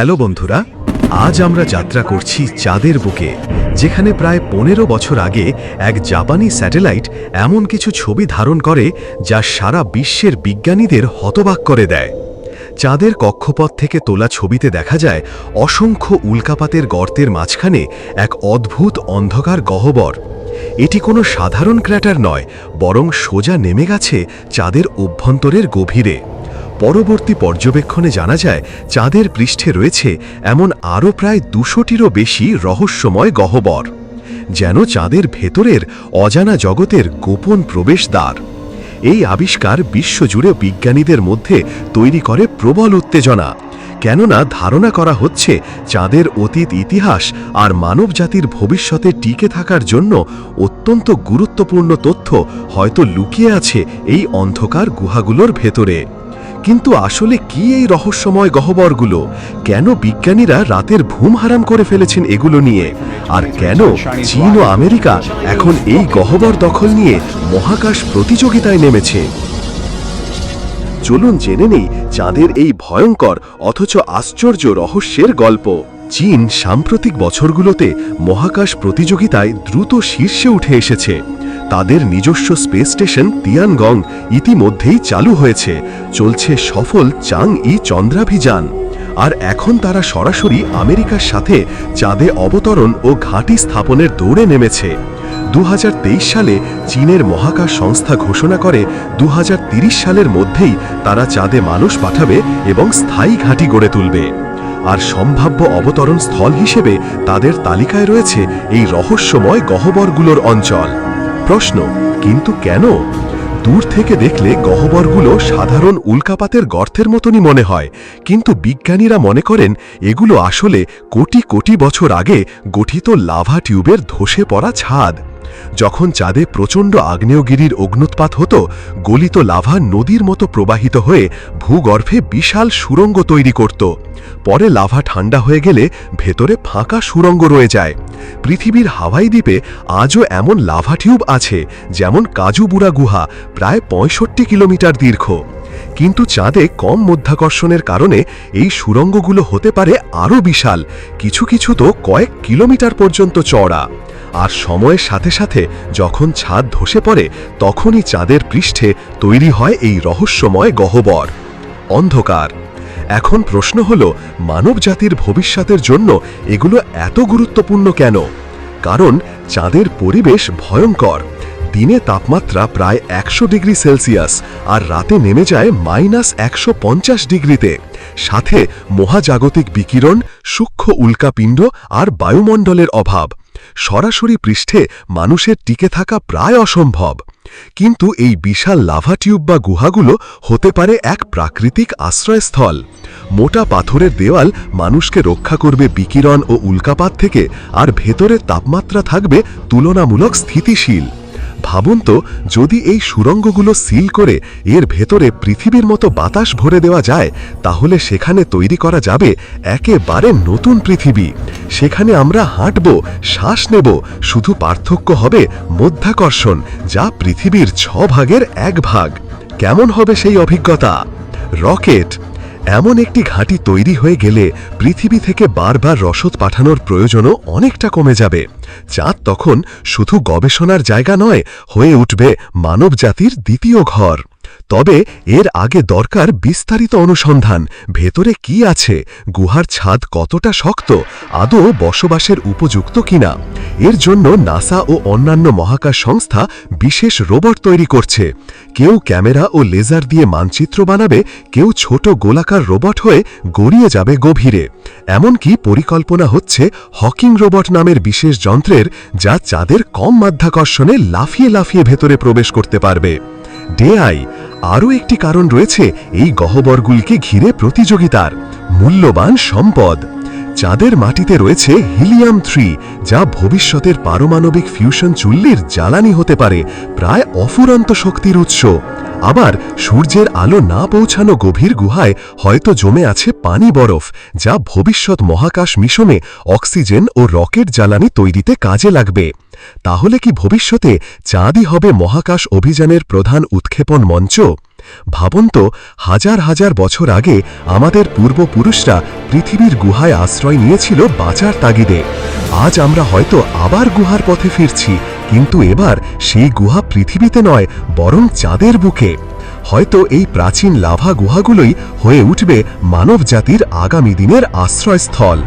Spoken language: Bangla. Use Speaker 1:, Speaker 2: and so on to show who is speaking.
Speaker 1: হ্যালো বন্ধুরা, আজ আমরা যাত্রা করছি চাঁদের বুকে, যেখানে প্রায় পনেরো বছর আগে এক জাপানি স্যাটেলাইট এমন কিছু ছবি ধারণ করে যা সারা বিশ্বের বিজ্ঞানীদের হতবাক করে দেয়। চাঁদের কক্ষপথ থেকে তোলা ছবিতে দেখা যায় অসংখ্য উল্কাপাতের গর্তের মাঝখানে এক অদ্ভুত অন্ধকার গহ্বর। এটি কোনো সাধারণ ক্র্যাটার নয়, বরং সোজা নেমে গেছে চাঁদের অভ্যন্তরের গভীরে। পরবর্তী পর্যবেক্ষণে জানা যায়, চাঁদের পৃষ্ঠে রয়েছে এমন আরও প্রায় দুশোটিরও বেশি রহস্যময় গহ্বর, যেন চাঁদের ভেতরের অজানা জগতের গোপন প্রবেশদ্বার। এই আবিষ্কার বিশ্বজুড়ে বিজ্ঞানীদের মধ্যে তৈরি করে প্রবল উত্তেজনা, কেননা ধারণা করা হচ্ছে চাঁদের অতীত ইতিহাস আর মানবজাতির ভবিষ্যতে টিকে থাকার জন্য অত্যন্ত গুরুত্বপূর্ণ তথ্য হয়তো লুকিয়ে আছে এই অন্ধকার গুহাগুলোর ভেতরে। কিন্তু আসলে কি এই রহস্যময় গহ্বরগুলো? কেন বিজ্ঞানীরা রাতের ঘুম হারাম করে ফেলেছেন এগুলো নিয়ে? আর কেন চীন ও আমেরিকা এখন এই গহ্বর দখল নিয়ে মহাকাশ প্রতিযোগিতায় নেমেছে? চলুন জেনে নেই চাঁদের এই ভয়ঙ্কর, অথচ আশ্চর্য রহস্যের গল্প। চীন সাম্প্রতিক বছরগুলোতে মহাকাশ প্রতিযোগিতায় দ্রুত শীর্ষে উঠে এসেছে। তাদের নিজস্ব স্পেস স্টেশন তিয়ানগং ইতিমধ্যেই চালু হয়েছে। চলছে সফল চাং ই চন্দ্রাভিযান। আর এখন তারা সরাসরি আমেরিকার সাথে চাঁদে অবতরণ ও ঘাঁটি স্থাপনের দৌড়ে নেমেছে। দু হাজার তেইশ সালে চীনের মহাকাশ সংস্থা ঘোষণা করে দু সালের মধ্যেই তারা চাঁদে মানুষ পাঠাবে এবং স্থায়ী ঘাঁটি গড়ে তুলবে। আর সম্ভাব্য অবতরণ স্থল হিসেবে তাদের তালিকায় রয়েছে এই রহস্যময় গহ্বরগুলোর অঞ্চল। প্রশ্ন, কিন্তু কেন? দূর থেকে দেখলে গহ্বরগুলো সাধারণ উল্কাপাতের গর্তের মতনই মনে হয়, কিন্তু বিজ্ঞানীরা মনে করেন এগুলো আসলে কোটি কোটি বছর আগে গঠিত লাভা টিউবের ধসে পড়া ছাদ। যখন চাঁদে প্রচণ্ড আগ্নেয়গিরির অগ্নুৎপাত হতো, গলিত লাভা নদীর মতো প্রবাহিত হয়ে ভূগর্ভে বিশাল সুরঙ্গ তৈরি করত। পরে লাভা ঠান্ডা হয়ে গেলে ভেতরে ফাঁকা সুরঙ্গ রয়ে যায়। পৃথিবীর হাওয়াই দ্বীপে আজও এমন লাভা টিউব আছে, যেমন কাজুবুড়া গুহা, প্রায় পঁয়ষট্টি কিলোমিটার দীর্ঘ। কিন্তু চাঁদে কম মধ্যাকর্ষণের কারণে এই সুরঙ্গগুলো হতে পারে আরও বিশাল, কিছু কিছু তো কয়েক কিলোমিটার পর্যন্ত চওড়া। আর সময়ের সাথে সাথে যখন ছাদ ধসে পড়ে, তখনই চাঁদের পৃষ্ঠে তৈরি হয় এই রহস্যময় গহ্বর। অন্ধকার। এখন প্রশ্ন হল, মানবজাতির ভবিষ্যতের জন্য এগুলো এত গুরুত্বপূর্ণ কেন? কারণ চাঁদের পরিবেশ ভয়ঙ্কর। দিনে তাপমাত্রা প্রায় একশো ডিগ্রি সেলসিয়াস আর রাতে নেমে যায় মাইনাস একশো পঞ্চাশ ডিগ্রিতে। সাথে মহাজাগতিক বিকিরণ, সূক্ষ্ম উল্কাপিণ্ড আর বায়ুমণ্ডলের অভাব। সরাসরি পৃষ্ঠে মানুষের টিকে থাকা প্রায় অসম্ভব। কিন্তু এই বিশাল লাভা টিউব বা গুহাগুলো হতে পারে এক প্রাকৃতিক আশ্রয়স্থল। মোটা পাথরের দেওয়াল মানুষকে রক্ষা করবে বিকিরণ ও উল্কাপাত থেকে, আর ভেতরে তাপমাত্রা থাকবে তুলনামূলক স্থিতিশীল। ভাবুন তো, যদি এই সুরঙ্গগুলো সিল করে এর ভেতরে পৃথিবীর মতো বাতাস ভরে দেওয়া যায়, তাহলে সেখানে তৈরি করা যাবে একেবারে নতুন পৃথিবী। সেখানে আমরা হাঁটব, শ্বাস নেব, শুধু পার্থক্য হবে মধ্যাকর্ষণ, যা পৃথিবীর ছ ভাগের এক ভাগ কেমন হবে সেই অভিজ্ঞতা? রকেট এমন একটি ঘাঁটি তৈরি হয়ে গেলে পৃথিবী থেকে বারবার রসদ পাঠানোর প্রয়োজনও অনেকটা কমে যাবে। চাঁদ তখন শুধু গবেষণার জায়গা নয়, হয়ে উঠবে মানবজাতির দ্বিতীয় ঘর। তবে এর আগে দরকার বিস্তারিত অনুসন্ধান, ভেতরে কি আছে, গুহার ছাদ কতটা শক্ত, আদৌ বসবাসের উপযুক্ত কিনা? এর জন্য নাসা ও অন্যান্য মহাকাশ সংস্থা বিশেষ রোবট তৈরি করছে। কেউ ক্যামেরা ও লেজার দিয়ে মানচিত্র বানাবে, কেউ ছোট গোলাকার রোবট হয়ে গড়িয়ে যাবে গভীরে। এমনকি পরিকল্পনা হচ্ছে হকিং রোবট নামের বিশেষ যন্ত্রের, যা চাঁদের কম মাধ্যাকর্ষণে লাফিয়ে লাফিয়ে ভেতরে প্রবেশ করতে পারবে। ডেআই, আরও একটি কারণ রয়েছে এই গহ্বরগুলিকে ঘিরে প্রতিযোগিতার। মূল্যবান সম্পদ। চাঁদের মাটিতে রয়েছে হিলিয়াম থ্রি, যা ভবিষ্যতের পারমাণবিক ফিউশন চুল্লির জ্বালানি হতে পারে, প্রায় অফুরন্ত শক্তির উৎস। আবার, সূর্যের আলো না পৌঁছানো গভীর গুহায় হয়তো জমে আছে পানি বরফ, যা ভবিষ্যৎ মহাকাশ মিশনে অক্সিজেন ও রকেট জ্বালানি তৈরিতে কাজে লাগবে। তাহলে কি ভবিষ্যতে চাঁদই হবে মহাকাশ অভিযানের প্রধান উৎক্ষেপণ মঞ্চ? ভাবুন তো, হাজার হাজার বছর আগে আমাদের পূর্বপুরুষরা পৃথিবীর গুহায় আশ্রয় নিয়েছিল বাঁচার তাগিদে। আজ আমরা হয়তো আবার গুহার পথে ফিরছি, কিন্তু এবার সেই গুহা পৃথিবীতে নয়, বরং চাঁদের বুকে। হয়তো এই প্রাচীন লাভা গুহাগুলোই হয়ে উঠবে মানবজাতির আগামী দিনের আশ্রয়স্থল।